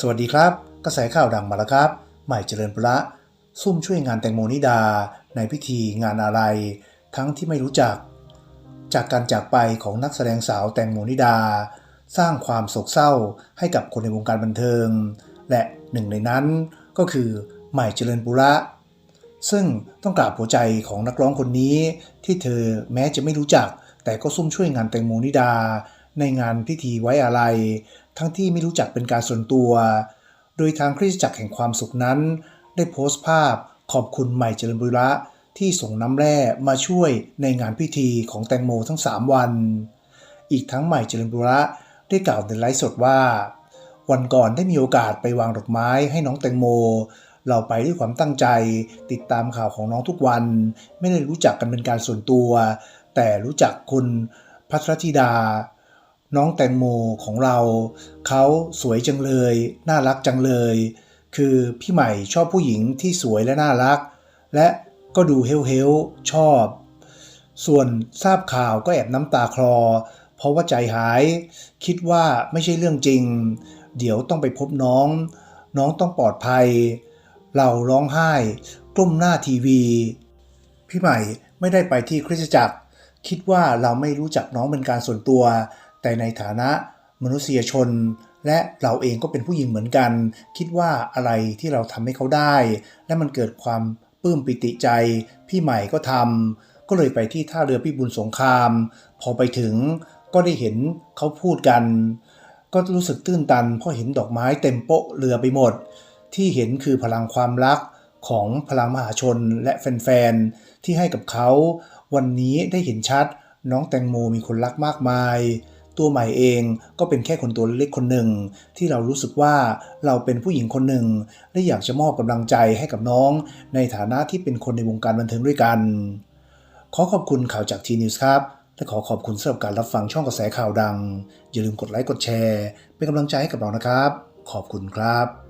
สวัสดีครับ กระแสข่าวดังมาแล้วครับ ใหม่เจริญปุระ ซุ่มช่วยงานแตงโมนิดา ในพิธีงานอะไร ทั้งที่ไม่รู้จัก จากการจากไปของนักแสดงสาวแตงโมนิดา สร้างความโศกเศร้าให้กับคนในวงการบันเทิง และหนึ่งในนั้นก็คือใหม่เจริญปุระ ซึ่งต้องกราบหัวใจของนักร้องคนนี้ ที่เธอแม้จะไม่รู้จัก แต่ก็ซุ่มช่วยงานแตงโมนิดา ในงานพิธีไว้อาลัย ทั้งที่ไม่รู้จักเป็นการส่วนตัว โดยทางคริสตจักรแห่งความสุขนั้น ได้โพสต์ภาพขอบคุณใหม่เจริญบุระที่ส่งน้ำแร่มาช่วยในงานพิธีของแตงโมทั้ง 3 วัน อีกทั้งใหม่เจริญบุระได้กล่าวในไลฟ์สดว่า วันก่อนได้มีโอกาสไปวางดอกไม้ให้น้องแตงโม เราไปด้วยความตั้งใจ ติดตามข่าวของน้องทุกวัน ไม่ได้รู้จักกันเป็นการส่วนตัว แต่รู้จักคุณพัทรธิดา น้องแตงโมของเรา เขาสวยจังเลย น่ารักจังเลย คือพี่ใหม่ชอบผู้หญิงที่สวยและน่ารัก และก็ดูเฮลเฮลชอบ ส่วนทราบข่าวก็แอบน้ำตาคลอ เพราะว่าใจหาย คิดว่าไม่ใช่เรื่องจริง เดี๋ยวต้องไปพบน้อง น้องต้องปลอดภัย เราร้องไห้กลุ้มหน้าทีวี พี่ใหม่ไม่ได้ไปที่คริสตจักร คิดว่าเราไม่รู้จักน้องเป็นการส่วนตัว แต่ในฐานะมนุษยชน และเราเองก็เป็นผู้หญิงเหมือนกัน คิดว่าอะไรที่เราทำให้เขาได้ และมันเกิดความปลื้มปิติใจ พี่ใหม่ก็ทำก็เลยไปที่ท่าเรือพิบูลสงคราม พอไปถึงก็ได้เห็นเขาพูดกัน ก็รู้สึกตื้นตันเพราะเห็นดอกไม้เต็มโป๊ะเรือไปหมด ที่เห็นคือพลังความรักของพลังมหาชนและแฟนๆที่ให้กับเขา วันนี้ได้เห็นชัดน้องแตงโมมีคนรักมากมาย ตัวใหม่เองก็เป็นแค่คนตัวเล็กคนหนึ่ง ที่เรารู้สึกว่าเราเป็นผู้หญิงคนหนึ่ง และอยากจะมอบกำลังใจให้กับน้อง ในฐานะที่เป็นคนในวงการบันเทิงด้วยกัน ขอขอบคุณข่าวจากทีนิวส์ครับ และขอขอบคุณสำหรับการรับฟังช่องกระแสข่าวดัง อย่าลืมกดไลค์กดแชร์ เป็นกำลังใจให้กับเรานะครับ ขอบคุณครับ